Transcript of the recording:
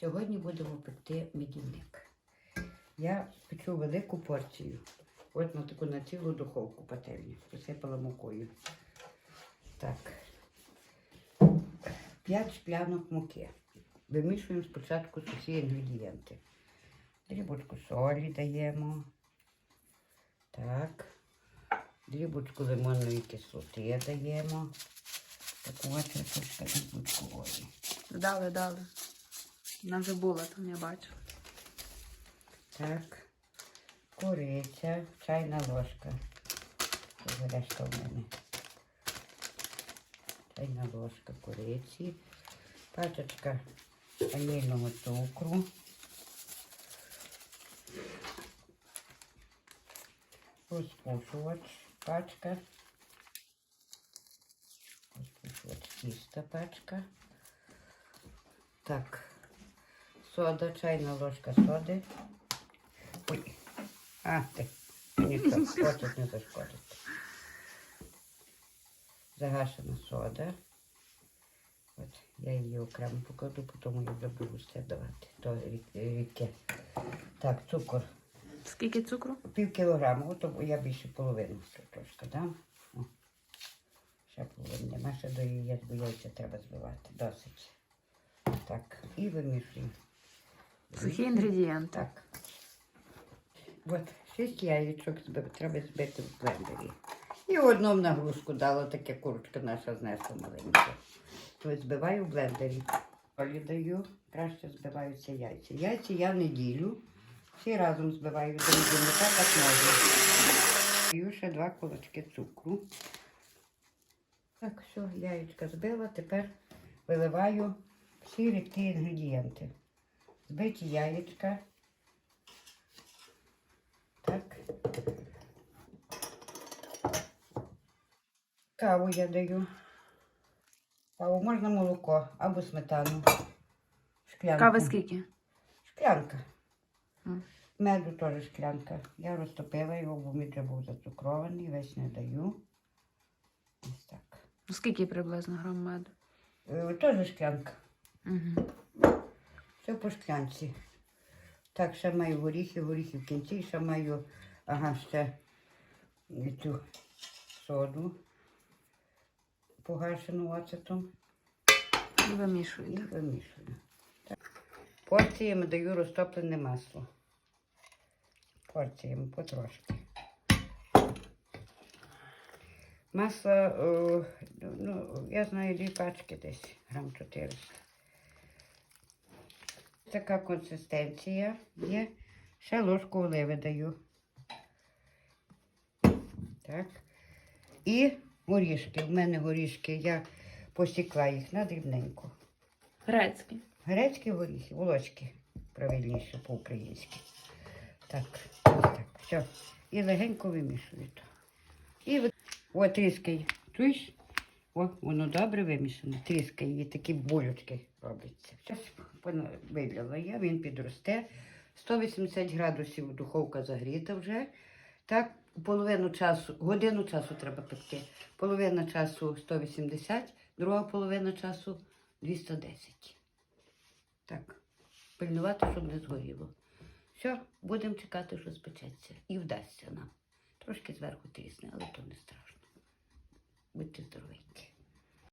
Сьогодні будемо пекти медівник. Я печу велику порцію. От на таку на цілу духовку пательню. Посипала мукою. Так. 5 шклянок муки. Вимішуємо спочатку усі інгредієнти. Дрібочку солі даємо. Так. Дрібочку лимонної кислоти даємо. Таку от трошки дрібочку олії. Дали, дали. Вона вже була там, я бачу. Так. Куриця, чайна ложка. Це решта в мене. Чайна ложка куриці. Пачечка ванільного цукру. Розпушувач пачка. Розпушувач тіста пачка. Так. Сода, чайна ложка соди. Ой. А, ти. Нічого, хочуть не зашкодить. Загашена сода. От, я її окремо покладу, потім я забуду все давати. То рідке. Так, цукор. Скільки цукру? Пів кілограму, от я більше половину трошки дам. О, ще половину нема, ще до бо яйця треба збивати. Досить. Так, і вимішуємо. Сухі інгредієнти. Так. От, шість яєчок треба збити в блендері. І одну в нагрузку дала таке курочка наша знесла маленька. То збиваю в блендері. Олі даю, краще збиваються яйця. Яйця я не ділю. Всі разом збиваю до так як можу. Даю ще два кулачки цукру. Так, все, яєчка збила. Тепер виливаю всі рідкі інгредієнти. Збиті яєчка. Так. Каву я даю. Каву можна молоко або сметану. Шклянку. Кави скільки? Шклянка. Меду теж шклянка. Я розтопила його, бо він вже був зацукрований, весь не даю. Ось так. Ну, скільки приблизно грам меду? Е, Теж шклянка. Угу. Все по шклянці. Так, ще маю горіхи, горіхи в кінці, ще маю, ага, ще цю соду погашену оцетом І вимішую. і вимішую. Так. Порціями даю розтоплене масло. Порціями потрошки. Масло, ну, я знаю, дві пачки десь, грам 400. Така консистенція є. Ще ложку оливи даю. Так. І горішки. У мене горішки, я посікла їх на дрібненько. Грецький. Грецькі горіхи, волочки, правильніше по-українськи. Так, так, все. І легенько вимішую. І от, о, тріскає. О, воно добре вимішане. Тріскає, і такі болючки робляться. Все, пона- я, він підросте. 180 градусів духовка загріта вже. Так, половину часу, годину часу треба пекти. Половина часу 180, друга половина часу 210. Так, пильнувати, щоб не згоріло. Все, будемо чекати, що спечеться. І вдасться нам. Трошки зверху трісне, але то не страшно. with the drink.